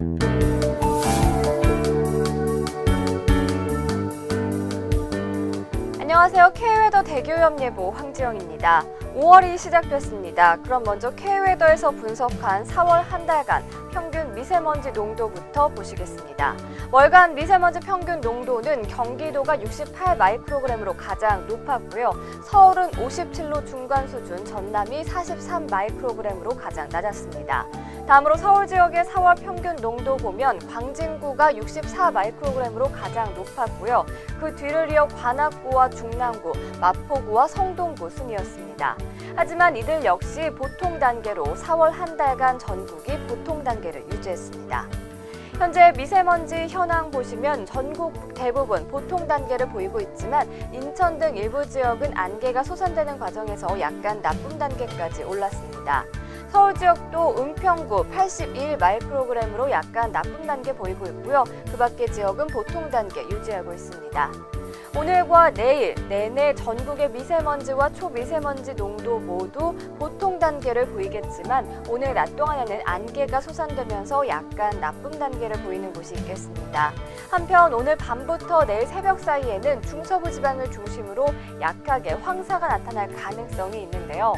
Música 안녕하세요. K웨더 대교염 예보 황지영입니다. 5월이 시작됐습니다. 그럼 먼저 K웨더에서 분석한 4월 한 달간 평균 미세먼지 농도부터 보시겠습니다. 월간 미세먼지 평균 농도는 경기도가 68 마이크로그램으로 가장 높았고요. 서울은 57로 중간 수준, 전남이 43 마이크로그램으로 가장 낮았습니다. 다음으로 서울 지역의 4월 평균 농도 보면 광진구가 64 마이크로그램으로 가장 높았고요. 그 뒤를 이어 관악구와 중랑구, 마포구와 성동구 순이었습니다. 하지만 이들 역시 보통 단계로 4월 한 달간 전국이 보통 단계를 유지했습니다. 현재 미세먼지 현황 보시면 전국 대부분 보통 단계를 보이고 있지만 인천 등 일부 지역은 안개가 솟아내는 과정에서 약간 나쁨 단계까지 올랐습니다. 서울 지역도 은평구 81 마이크로그램으로 약간 나쁨 단계 보이고 있고요. 그 밖의 지역은 보통 단계 유지하고 있습니다. 오늘과 내일 내내 전국의 미세먼지와 초미세먼지 농도 모두 보통 단계를 보이겠지만 오늘 낮 동안에는 안개가 솟아되면서 약간 나쁨 단계를 보이는 곳이 있겠습니다. 한편 오늘 밤부터 내일 새벽 사이에는 중서부 지방을 중심으로 약하게 황사가 나타날 가능성이 있는데요.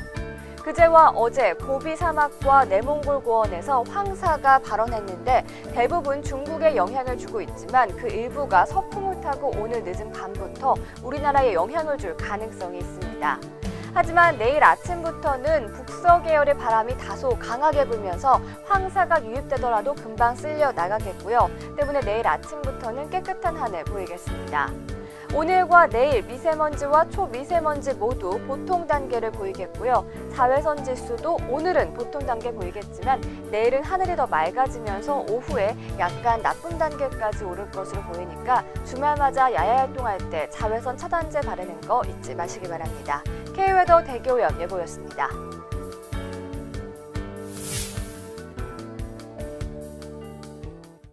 그제와 어제 고비 사막과 내몽골 고원에서 황사가 발원했는데 대부분 중국에 영향을 주고 있지만 그 일부가 서풍을 타고 오늘 늦은 밤부터 우리나라에 영향을 줄 가능성이 있습니다. 하지만 내일 아침부터는 북서 계열의 바람이 다소 강하게 불면서 황사가 유입되더라도 금방 쓸려 나가겠고요. 때문에 내일 아침부터는 깨끗한 하늘 보이겠습니다. 오늘과 내일 미세먼지와 초미세먼지 모두 보통 단계를 보이겠고요. 자외선 지수도 오늘은 보통 단계 보이겠지만 내일은 하늘이 더 맑아지면서 오후에 약간 나쁨 단계까지 오를 것으로 보이니까 주말 맞아 야외 활동할 때 자외선 차단제 바르는 거 잊지 마시기 바랍니다. K웨더 대교연 예보였습니다.